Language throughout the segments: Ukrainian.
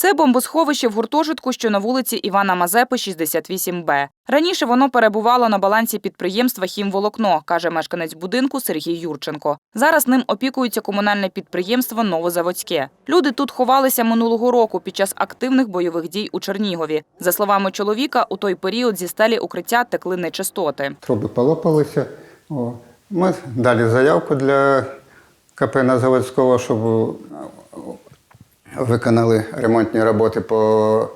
Це бомбосховище в гуртожитку, що на вулиці Івана Мазепи, 68Б. Раніше воно перебувало на балансі підприємства «Хімволокно», каже мешканець будинку Сергій Юрченко. Зараз ним опікується комунальне підприємство Новозаводське. Люди тут ховалися минулого року під час активних бойових дій у Чернігові. За словами чоловіка, у той період зі стелі укриття текли нечистоти. Труби полопалися. Ми дали заявку для КП на Заводського, щоб виконали ремонтні роботи по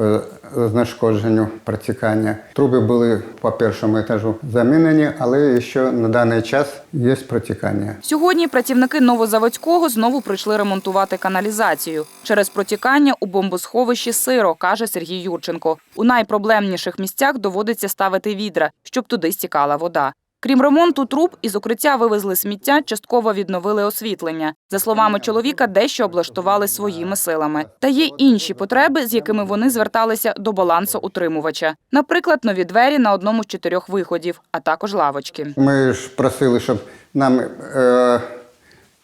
е, знешкодженню протікання. Труби були по першому етажу замінені, але ще на даний час є протікання. Сьогодні працівники Новозаводського знову прийшли ремонтувати каналізацію. Через протікання у бомбосховищі сиро, каже Сергій Юрченко. У найпроблемніших місцях доводиться ставити відра, щоб туди стікала вода. Крім ремонту труб, із укриття вивезли сміття, частково відновили освітлення. За словами чоловіка, дещо облаштували своїми силами. Та є інші потреби, з якими вони зверталися до балансоутримувача. Наприклад, нові двері на одному з чотирьох виходів, а також лавочки. Ми ж просили, щоб нам е,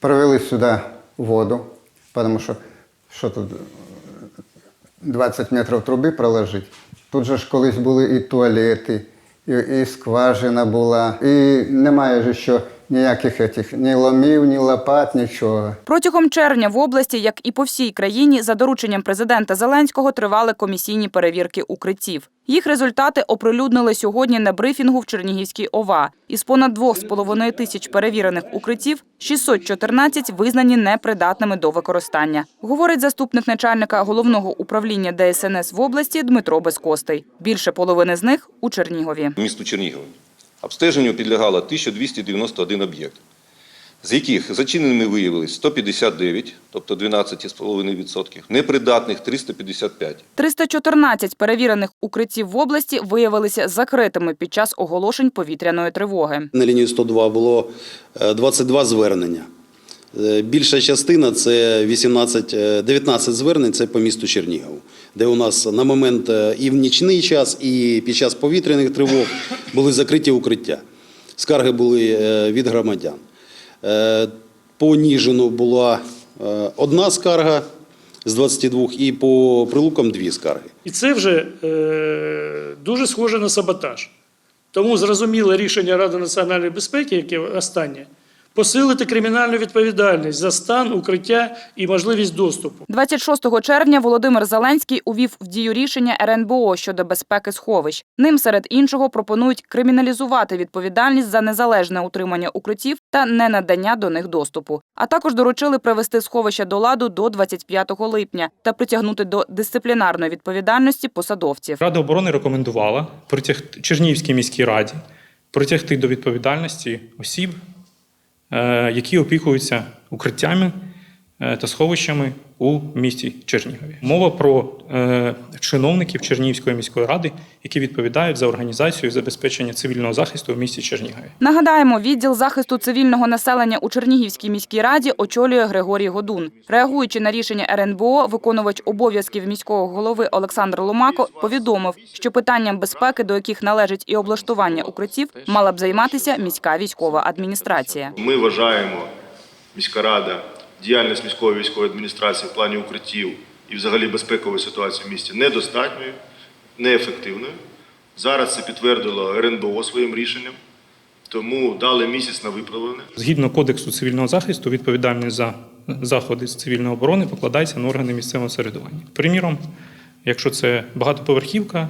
провели сюди воду, тому що що тут 20 метрів труби проложити. Тут же ж колись були і туалети, і, і скважина була, і немає ж що ніяких етих, ні ломів, ні лопат, нічого. Протягом червня в області, як і по всій країні, за дорученням президента Зеленського тривали комісійні перевірки укриттів. Їх результати оприлюднили сьогодні на брифінгу в Чернігівській ОВА. Із понад 2,5 тисяч перевірених укриттів 614 визнані непридатними до використання, говорить заступник начальника головного управління ДСНС в області Дмитро Безкостий. Більше половини з них у Чернігові. місту Чернігові. Обстеженню підлягало 1291 об'єкт, з яких зачиненими виявилось 159, тобто 12,5%, непридатних 355. 314 перевірених укриттів в області виявилися закритими під час оголошень повітряної тривоги. На лінію 102 було е, 22 звернення. Е, Більша частина це 18, е, 19 звернень це по місту Чернігов, де у нас на момент е, і в нічний час, і під час повітряних тривог були закриті укриття. Скарги були е, від громадян. Е, По Ніжину була е, одна скарга з 22 і по Прилукам дві скарги. І це вже е, дуже схоже на саботаж. Тому зрозуміле рішення Ради національної безпеки, яке останнє, посилити кримінальну відповідальність за стан, укриття і можливість доступу. 26 червня Володимир Зеленський увів в дію рішення РНБО щодо безпеки сховищ. Ним серед іншого пропонують криміналізувати відповідальність за незалежне утримання укриттів та ненадання до них доступу. А також доручили привести сховища до ладу до 25 липня та притягнути до дисциплінарної відповідальності посадовців. Рада оборони рекомендувала притягти Чернігівській міській раді притягти до відповідальності осіб, які опікуються укриттями е, та сховищами у місті Чернігові. Мова про е, чиновників Чернігівської міської ради, які відповідають за організацію і забезпечення цивільного захисту у місті Чернігові. Нагадаємо, відділ захисту цивільного населення у Чернігівській міській раді очолює Григорій Годун. Реагуючи на рішення РНБО, виконувач обов'язків міського голови Олександр Ломако повідомив, що питанням безпеки, до яких належить і облаштування укриттів, мала б займатися міська військова адміністрація. Ми вважаємо, міська рада, діяльність міської військової адміністрації в плані укриттів і взагалі безпекової ситуації в місті недостатньою, неефективною. Зараз це підтвердило РНБО своїм рішенням, тому дали місяць на виправлення. Згідно кодексу цивільного захисту, відповідальність за заходи з цивільної оборони покладається на органи місцевого самоврядування. Приміром, якщо це багатоповерхівка,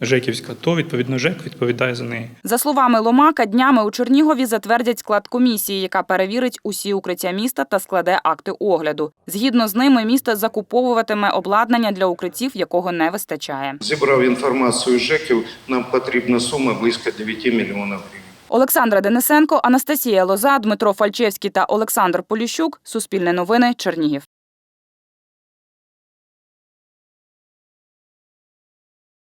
Жеківська, то відповідно ЖЕК відповідає за неї. За словами Ломака, днями у Чернігові затвердять склад комісії, яка перевірить усі укриття міста та складе акти огляду. Згідно з ними, місто закуповуватиме обладнання для укриттів, якого не вистачає. Зібрав інформацію ЖЕКів, нам потрібна сума близько 9 мільйонів гривень. Олександра Денисенко, Анастасія Лоза, Дмитро Фальчевський та Олександр Поліщук. Суспільне новини. Чернігів.